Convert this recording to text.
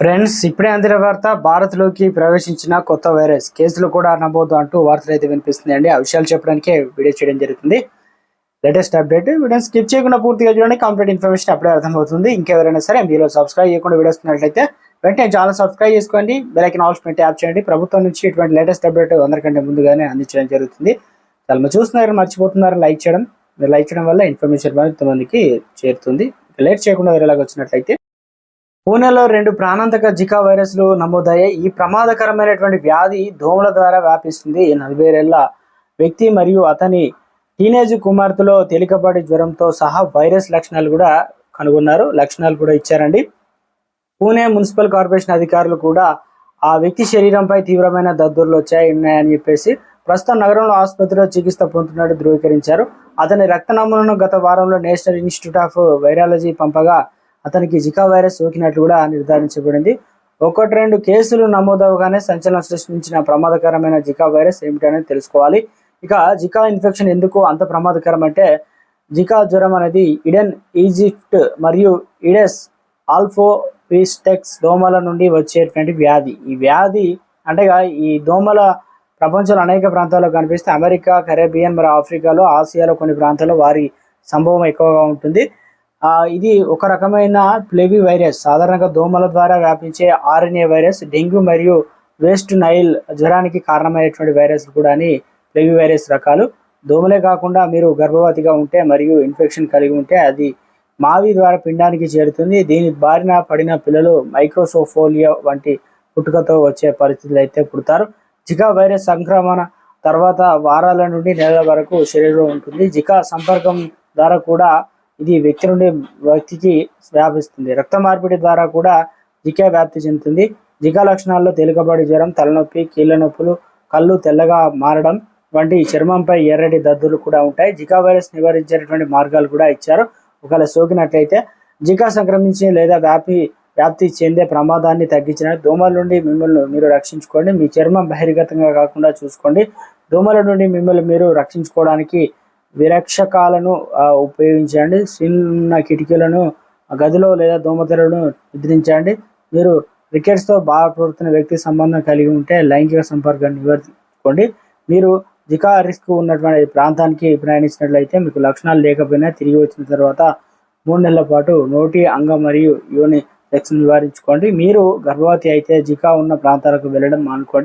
Friends ఇప్పుడే అందిన వార్త భారత్లోకి ప్రవేశించిన కొత్త వైరస్. కేసులు కూడా నమోదు అంటూ వార్తలు అయితే వినిపిస్తుంది అండి ఆ విషయాలు చెప్పడానికే వీడియో చేయడం జరుగుతుంది. లేటెస్ట్ అప్డేట్ వీడియో స్కిప్ చేయకుండా పూర్తిగా చూడండి. కంప్లీట్ ఇన్ఫర్మేషన్ అప్పుడే అర్థమవుతుంది. ఇంకెవరైనా సరే మీరు సబ్స్క్రైబ్ చేయకుండా వీడియోస్ ఉన్నట్లయితే వెంటనే ఛానల్ సబ్స్క్రైబ్ చేసుకోండి. బెలైకన్ ఆల్స్ పెట్టి యాప్ చేయండి. ప్రభుత్వం నుంచి ఇటువంటి లేటెస్ట్ అప్డేట్ అందరికంటే ముందుగానే అందించడం జరుగుతుంది. చాలా మంది చూస్తున్నారు మర్చిపోతున్నారు. లైక్ చేయడం లైక్ చేయడం వల్ల ఇన్ఫర్మేషన్ మందికి చేరుతుంది. లేట్ చేయకుండా వేరేలాగా వచ్చినట్లయితే పూణేలో రెండు ప్రాణాంతక జికా వైరస్లు నమోదయ్యాయి. ఈ ప్రమాదకరమైనటువంటి వ్యాధి దోమల ద్వారా వ్యాపిస్తుంది. నలభై ఏళ్ళ వ్యక్తి మరియు అతని టీనేజ్ కుమార్తెలో తేలికపాటి జ్వరంతో సహా వైరస్ లక్షణాలు కూడా కనుగొన్నారు. లక్షణాలు కూడా ఇచ్చారండి. పూణే మున్సిపల్ కార్పొరేషన్ అధికారులు కూడా ఆ వ్యక్తి శరీరంపై తీవ్రమైన దద్దుర్లు వచ్చాయి ఉన్నాయని చెప్పేసి ప్రస్తుతం నగరంలో ఆసుపత్రిలో చికిత్స పొందుతున్నట్టు ధృవీకరించారు. అతని రక్త నమూనాను గత వారంలో నేషనల్ ఇన్స్టిట్యూట్ ఆఫ్ వైరాలజీ పంపగా అతనికి జికా వైరస్ సోకినట్లు కూడా నిర్ధారించబడింది. ఒకటి రెండు కేసులు నమోదవగానే సంచలనం సృష్టించిన ప్రమాదకరమైన జికా వైరస్ ఏమిటనేది తెలుసుకోవాలి. ఇక జికా ఇన్ఫెక్షన్ ఎందుకు అంత ప్రమాదకరం అంటే జికా జ్వరం అనేది ఇడెన్ ఈజిప్ట్ మరియు ఇడెస్ ఆల్ఫోపిస్టెక్స్ దోమల నుండి వచ్చేటువంటి వ్యాధి. ఈ వ్యాధి అంటే ఈ దోమల ప్రపంచంలో అనేక ప్రాంతాల్లో కనిపిస్తే అమెరికా కరేబియన్ మరియు ఆఫ్రికాలో ఆసియాలో కొన్ని ప్రాంతాల్లో వారి సంభవం ఎక్కువగా ఉంటుంది. ఇది ఒక రకమైన ప్లేవి వైరస్ సాధారణంగా దోమల ద్వారా వ్యాపించే ఆర్ఎన్ఏ వైరస్ డెంగ్యూ మరియు వేస్ట్ నైల్ జ్వరానికి కారణమైనటువంటి వైరస్ కూడా అని ప్లేవి వైరస్ రకాలు. దోమలే కాకుండా మీరు గర్భవతిగా ఉంటే మరియు ఇన్ఫెక్షన్ కలిగి ఉంటే అది మావి ద్వారా పిండానికి చేరుతుంది. దీని బారిన పడిన పిల్లలు మైక్రోసోఫోలియా వంటి పుట్టుకతో వచ్చే పరిస్థితులు అయితే పుడతారు. జికా వైరస్ సంక్రమణ తర్వాత వారాల నుండి నెలల వరకు శరీరంలో ఉంటుంది. జికా సంపర్కం ద్వారా కూడా ఇది వ్యక్తి నుండి వ్యక్తికి వ్యాపిస్తుంది. రక్త మార్పిడి ద్వారా కూడా జికా వ్యాప్తి చెందుతుంది. జికా లక్షణాల్లో తేలికపాటి జ్వరం తలనొప్పి కీళ్ళ నొప్పులు కళ్ళు తెల్లగా మారడం వంటి చర్మంపై ఎర్రటి దద్దులు కూడా ఉంటాయి. జికా వైరస్ నివారించేటటువంటి మార్గాలు కూడా ఇచ్చారు. ఒకవేళ సోకినట్లయితే జికా సంక్రమించి లేదా వ్యాపి వ్యాప్తి చెందే ప్రమాదాన్ని తగ్గించిన దోమల నుండి మిమ్మల్ని మీరు రక్షించుకోండి. మీ చర్మం బహిర్గతంగా కాకుండా చూసుకోండి. దోమల నుండి మిమ్మల్ని మీరు రక్షించుకోవడానికి విరక్షకాలను ఉపయోగించండి. చిన్న కిటికీలను గదిలో లేదా దోమతెరలను నిద్రించండి మీరు రికెట్స్తో బాధపడుతున్న వ్యక్తి సంబంధం కలిగి ఉంటే లైంగిక సంపర్కాన్ని నివారించుకోండి మీరు జికా రిస్క్ ఉన్నటువంటి ప్రాంతానికి ప్రయాణించినట్లయితే మీకు లక్షణాలు లేకపోయినా తిరిగి వచ్చిన తర్వాత మూడు నెలల పాటు నోటి అంగ మరియు యోని సెక్స్ నివారించుకోండి. మీరు గర్భవతి అయితే జికా ఉన్న ప్రాంతాలకు వెళ్ళడం మానుకోండి.